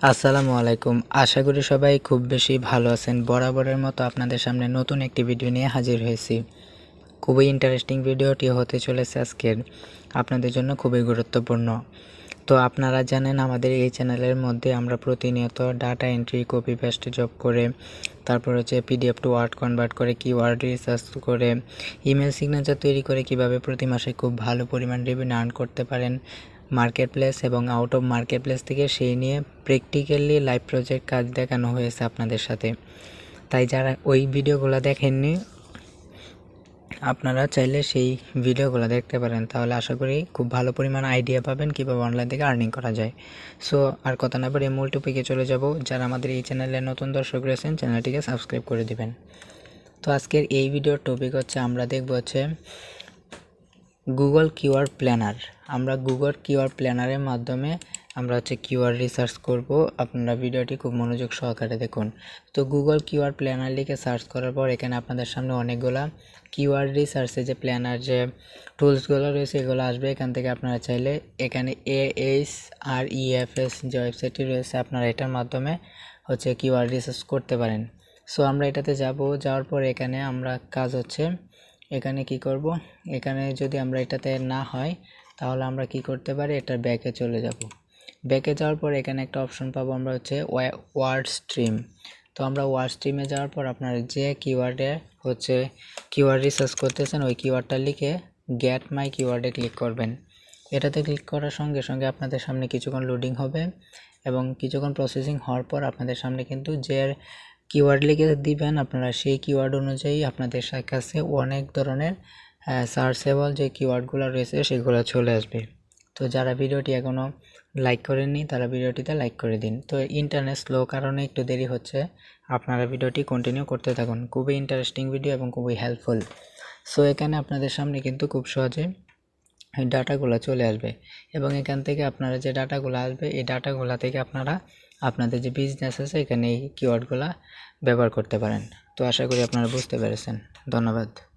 আসসালামু আলাইকুম। আশা করি সবাই খুব বেশি ভালো আছেন। বরাবরের মতো আপনাদের সামনে নতুন একটি ভিডিও নিয়ে হাজির হয়েছি। খুবই ইন্টারেস্টিং ভিডিওটি হতে চলেছে আজকের। আপনাদের জন্য খুবই গুরুত্বপূর্ণ। তো আপনারা জানেন, আমাদের এই চ্যানেলের মধ্যে আমরা প্রতিনিয়ত data entry copy paste job করে, তারপর হচ্ছে পিডিএফ টু ওয়ার্ড কনভার্ট করে কিওয়ার্ড রিসার্চ করে ইমেল সিগনেচার তৈরি করে, কীভাবে প্রতি মাসে খুব ভালো পরিমাণ রেভিনিউ আর্ন করতে পারেন মার্কেট প্লেস এবং আউট অফ মার্কেট প্লেস থেকে সেই নিয়ে প্র্যাকটিক্যালি লাইভ প্রজেক্ট কাজ দেখানো হয়েছে আপনাদের সাথে। তাই যারা ওই ভিডিওগুলো দেখেননি, আপনারা চাইলে সেই ভিডিওগুলো দেখতে পারেন। তাহলে আশা করি খুব ভালো পরিমাণ আইডিয়া পাবেন কীভাবে অনলাইন থেকে আর্নিং করা যায়। সো আর কথা না বলে মূল টপিকে চলে যাব। যারা আমাদের এই চ্যানেলে নতুন দর্শক রয়েছেন চ্যানেলটিকে সাবস্ক্রাইব করে দিবেন। তো আজকের এই ভিডিওর টপিক হচ্ছে, আমরা দেখব হচ্ছে গুগল কিওয়ার্ড প্ল্যানার আমরা গুগল কিওয়ার্ড প্ল্যানারের মাধ্যমে আমরা হচ্ছে কিউআর রিসার্চ করব। আপনারা ভিডিওটি খুব মনোযোগ সহকারে দেখুন। তো গুগল কিওয়ার্ড প্ল্যানার লিখে সার্চ করার পর এখানে আপনাদের সামনে অনেকগুলা কিউআর রিসার্চে যে প্ল্যানার যে টুলসগুলো রয়েছে, এগুলো আসবে। এখান থেকে আপনারা চাইলে এখানে এ এইচ আর ইএফএস যে ওয়েবসাইটটি রয়েছে, আপনারা এটার মাধ্যমে হচ্ছে কিউআর রিসার্চ করতে পারেন। সো আমরা এটাতে যাব। যাওয়ার পর এখানে আমরা কাজ হচ্ছে এখানে কি করব? এখানে যদি আমরা এটাতে না হয়, তাহলে আমরা কি করতে পারি? এটার ব্যাকে চলে যাব। ব্যাকে যাওয়ার পর এখানে একটা অপশন পাবো আমরা হচ্ছে ওয়ার্ড স্ট্রিম তো আমরা ওয়ার্ড স্ট্রিমে যাওয়ার পর আপনার যে কিওয়ার্ডে হচ্ছে কিওয়ার্ড রিসার্চ করতেছেন, ওই কিওয়ার্ডটা লিখে গেট মাই কিওয়ার্ডে ক্লিক করবেন। এটাতে ক্লিক করার সঙ্গে সঙ্গে আপনাদের সামনে কিছুক্ষণ লোডিং হবে এবং কিছুক্ষণ প্রসেসিং হওয়ার পর আপনাদের সামনে কিন্তু যে কিওয়ার্ড লিখে দিবেন। আপনারা সেই কিওয়ার্ড অনুযায়ী আপনাদের কাছে অনেক ধরনের সার্চেবল যে কিওয়ার্ডগুলো রয়েছে সেগুলো চলে আসবে। তো যারা ভিডিওটি এখনও লাইক করেননি, তারা ভিডিওটিতে লাইক করে দিন। তো ইন্টারনেট স্লো কারণে একটু দেরি হচ্ছে। আপনারা ভিডিওটি কন্টিনিউ করতে থাকুন। খুবই ইন্টারেস্টিং ভিডিও এবং খুবই হেল্পফুল সো এখানে আপনাদের সামনে কিন্তু খুব সহজে ডাটাগুলো চলে আসবে। এবং এখান থেকে আপনারা যে ডাটাগুলো আসবে, এই ডাটাগুলো থেকে আপনারা আপনাদের যে বিজনেস আছে এখানে এই কিওয়ার্ডগুলো ব্যবহার করতে পারেন। তো আশা করি আপনারা বুঝতে পেরেছেন। ধন্যবাদ।